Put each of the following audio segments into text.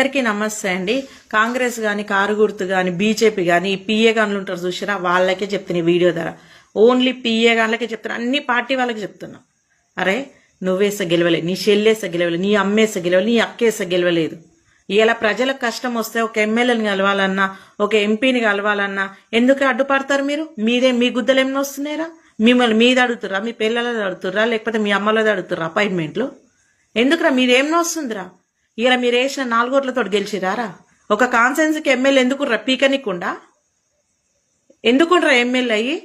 అందరికీ నమస్తే అండి. కాంగ్రెస్ కానీ కారు గుర్తు గాని బీజేపీ కానీ పిఏ గన్లు ఉంటారు చూసిరా వాళ్ళకే చెప్తున్నా ఈ వీడియో ధర. ఓన్లీ పిఏ గన్లకే చెప్తున్నా అన్ని పార్టీ వాళ్ళకి చెప్తున్నా. అరే నువ్వేస గెలవలేదు నీ చెల్లేస గెలవలేదు నీ అమ్మేస గెలవలేదు నీ అక్కేస గెలవలేదు. ఇలా ప్రజలకు కష్టం వస్తే ఒక ఎమ్మెల్యేని కలవాలన్నా ఒక ఎంపీని కలవాలన్నా ఎందుకు అడ్డుపడతారు మీరు? మీదే మీ గుద్దలు ఏమైనా వస్తున్నారా మిమ్మల్ని మీద అడుగుతురా మీ పిల్లలది అడుగుతురా లేకపోతే మీ అమ్మలది అడుగుతురా అపాయింట్మెంట్లు? ఎందుకురా మీదేమైనా వస్తుందిరా? ఇలా మీరు వేసిన నాలుగోట్లతో గెలిచిరారా? ఒక కాన్సెన్స్కి ఎమ్మెల్యే ఎందుకు రా? పీకనికుండా? ఎందుకుండ్రా ఎమ్మెల్యే అయ్యి?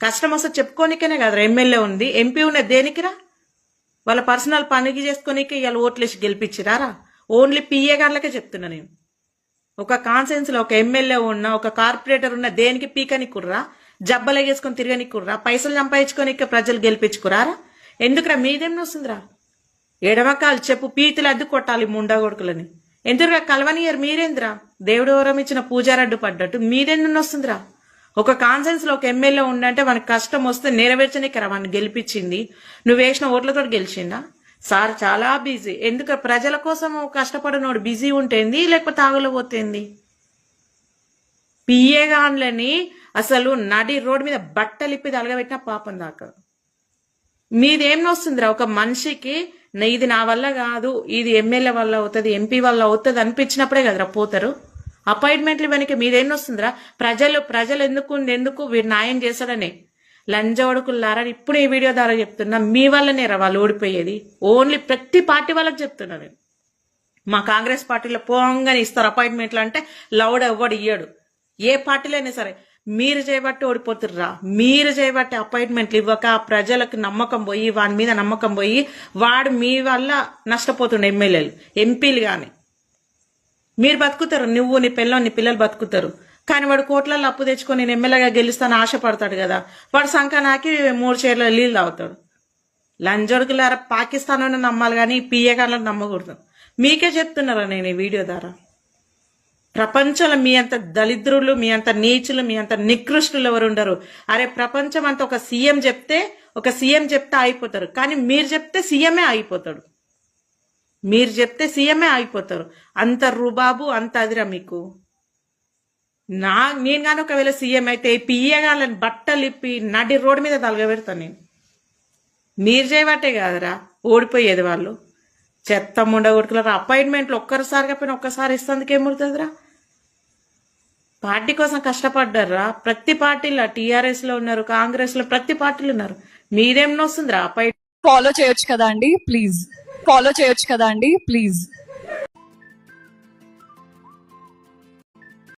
కష్టం వస్తే చెప్పుకోనికనే కదా ఎమ్మెల్యే ఉంది. ఎంపీ ఉన్నది దేనికిరా? వాళ్ళ పర్సనల్ పనికి చేసుకోనికే ఇవాళ ఓట్లేసి గెలిపించిరారా? ఓన్లీ పిఏ గార్లకే చెప్తున్నా నేను. ఒక కాన్సెన్స్లో ఒక ఎమ్మెల్యే ఉన్న ఒక కార్పొరేటర్ ఉన్న దేనికి పీకనికుర్రా? జబ్బలేగేసుకొని తిరగనికుర్రా? పైసలు సంపాదించుకోనికే ప్రజలు గెలిపించుకురారా? ఎందుకురా మీదేం వస్తుందిరా ఎడమకాలు చెప్పు పీతులు అద్దు కొట్టాలి ముండా కొడుకులని. ఎందుకురా కలవనియర్ మీరేంద్రా? దేవుడు ఇచ్చిన పూజారడ్డు పడ్డట్టు మీరెందు ఒక కాన్సెన్స్లో ఒక ఎమ్మెల్యే ఉండంటే మనకి కష్టం వస్తే నెరవేర్చనికరా వాడిని గెలిపించింది. నువ్వు వేసిన ఓట్లతో గెలిచిందా సార్ చాలా బిజీ. ఎందుకు ప్రజల కోసం కష్టపడినోడు బిజీ ఉంటేంది లేకపోతే ఆగులో పియ్యేగాన్లని అసలు నడి రోడ్డు మీద బట్టలిప్పి తలగబెట్టిన పాపం దాకా. మీదేం వస్తుందిరా ఒక మనిషికి ఇది నా వల్ల కాదు ఇది ఎమ్మెల్యే వల్ల అవుతుంది ఎంపీ వల్ల అవుతుంది అనిపించినప్పుడే కదరా పోతారు. అపాయింట్మెంట్లు వెనక మీదేం వస్తుందిరా? ప్రజలు ప్రజలు ఎందుకు ఎందుకు వీడు న్యాయం చేశాడని. లంజవడుకుల్లారా ఇప్పుడు ఈ వీడియో ద్వారా చెప్తున్నా మీ వల్లనే రా వాళ్ళు ఓడిపోయేది. ఓన్లీ ప్రతి పార్టీ వాళ్ళకి చెప్తున్నా నేను. మా కాంగ్రెస్ పార్టీలో పోంగానే ఇస్తారు అపాయింట్మెంట్లు అంటే లౌడ్ ఎవ్వడు ఇయ్యడు. ఏ పార్టీలో అయినా సరే మీరు చేయబట్టి ఓడిపోతుర్రా. మీరు చేయబట్టి అపాయింట్మెంట్లు ఇవ్వక ప్రజలకు నమ్మకం పోయి వాని మీద నమ్మకం పోయి వాడు మీ వల్ల నష్టపోతుండే ఎమ్మెల్యేలు ఎంపీలు కానీ మీరు బతుకుతారు నువ్వు నీ పిల్లలు నీ పిల్లలు బతుకుతారు. కానీ వాడు కోట్లలో అప్పు తెచ్చుకొని నేను ఎమ్మెల్యేగా గెలుస్తాను ఆశపడతాడు కదా. వాడు సంఖ నాకి మూడు చీరల నీళ్ళు తాగుతాడు. లంజొడుకులారా పాకిస్తాన్ నమ్మాలి కానీ పిఏ గాళ్ళని నమ్మకూడదు. మీకే చెప్తున్నారా నేను ఈ వీడియో ద్వారా? ప్రపంచంలో మీ అంత దళిద్రులు మీ అంత నీచులు మీ అంత నికృష్టులు ఎవరు ఉండరు. అరే ప్రపంచం అంత ఒక సీఎం చెప్తే ఒక సీఎం చెప్తే అయిపోతారు కానీ మీరు చెప్తే సీఎమే అయిపోతాడు మీరు చెప్తే సీఎమే అయిపోతారు అంత రుబాబు అంత అదిరా మీకు. నా నేను కానీ ఒకవేళ సీఎం అయితే పియ్యగాలని బట్టలు ఇప్పి నడి రోడ్డు మీద తలగబెడతాను నేను. మీరు చేయబట్టే కాదురా. ఓడిపోయేది వాళ్ళు. చెత్త ముండగొట్టుకున్నారు అపాయింట్మెంట్లు ఒక్కరిసారిగా పోయిన ఒక్కసారి ఇస్తందుకు ఏముడుతుందిరా పార్టీ కోసం కష్టపడ్డారా? ప్రతి పార్టీలో టీఆర్ఎస్లో ఉన్నారు కాంగ్రెస్లో ప్రతి పార్టీలు ఉన్నారు. మీరేం వస్తుందిరా అపాయింట్ ఫాలో చేయొచ్చు కదా అండి ప్లీజ్ ఫాలో చేయొచ్చు కదా అండి ప్లీజ్